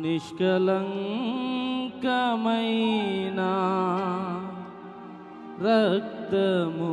నిష్కలంకమైన రక్తము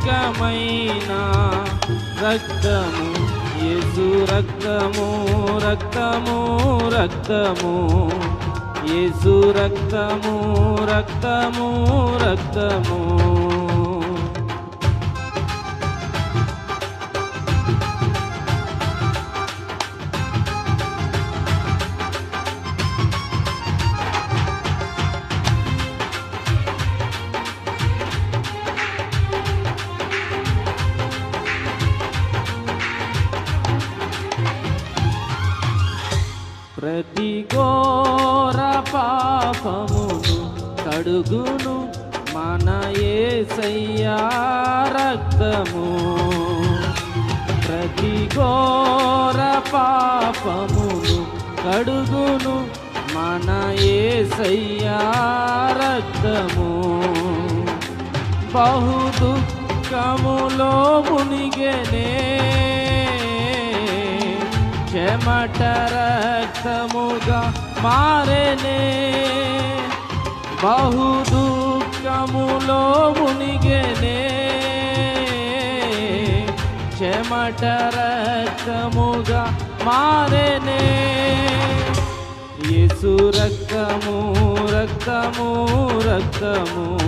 నిష్కలంకమైన రక్తము యేసు రక్తము రక్తము రక్తము. యేసు రక్తము రక్తము రక్తము. ప్రతి ఘోర పాపమును కడుగును మన యేసయ్యా రక్తము. ప్రతి ఘోర పాపమును కడుగును మన యేసయ్యా రక్తము. బహు దుఃఖములో మునిగనే చెమట రక్తముగా మారెనే. బహు దుఃఖములో మునిగెనే. చెమట రక్తముగా మారెనే. యేసు రక్తము రక్తము రక్తము.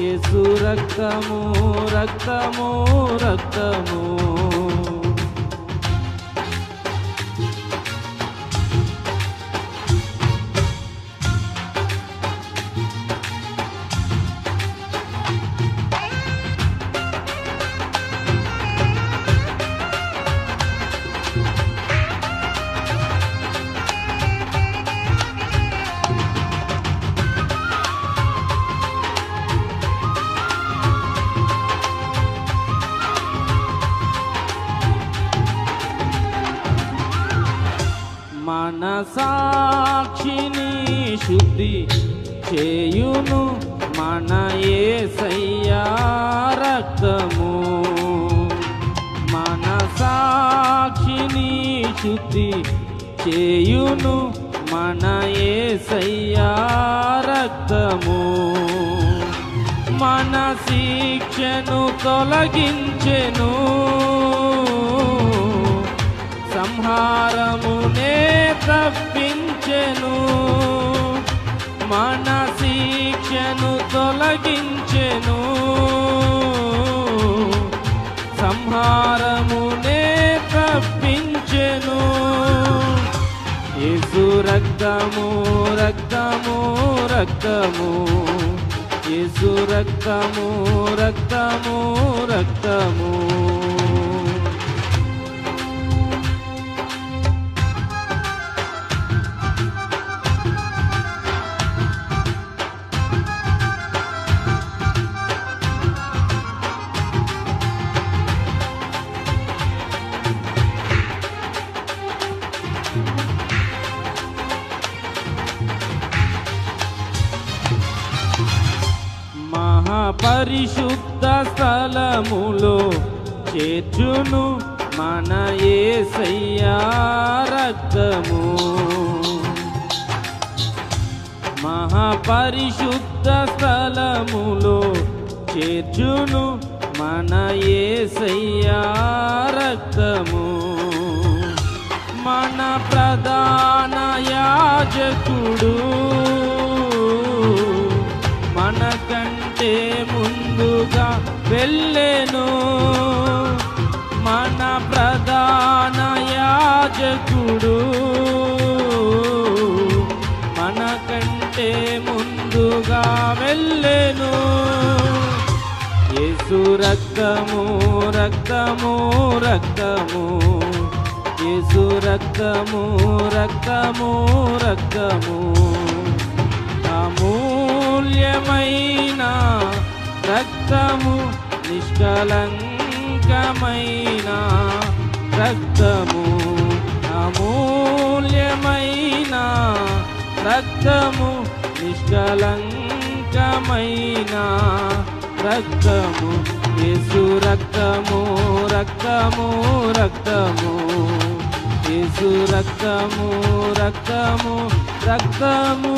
యేసు రక్తము రక్తము రక్తము. మన సాక్షిని శుద్ధి చేయును మన యేసయ్యా రక్తము. మన సాక్షిని శుద్ధి చేయును మన యేసయ్యా రక్తము. మన శిక్షను తొలగించెను. సంహారము తప్పించెను మన శిక్షను తొలగించెను. సంహారమునే తప్పించెను యేసు రక్తము రక్తము రక్తము. యేసు రక్తము రక్తము రక్తము. పరిశుద్ధ స్థలములో చేర్చును మన యేసయ్యా రక్తము. మహాపరిశుద్ధ స్థలములో చేర్చును మన యేసయ్యా రక్తము. మన ప్రధాన యాజకుడు చేయలేను యేసు రక్తము రక్తము రక్తము. యేసు రక్తము రక్తము రక్తము. అమూల్యమైన రక్తము నిష్కలంకమైన రక్తము. అమూల్యమైన రక్తము నిష్కలంకమైన రక్తము యేసు రక్తము రక్తము రక్తము. యేసు రక్తము రక్తము రక్తము.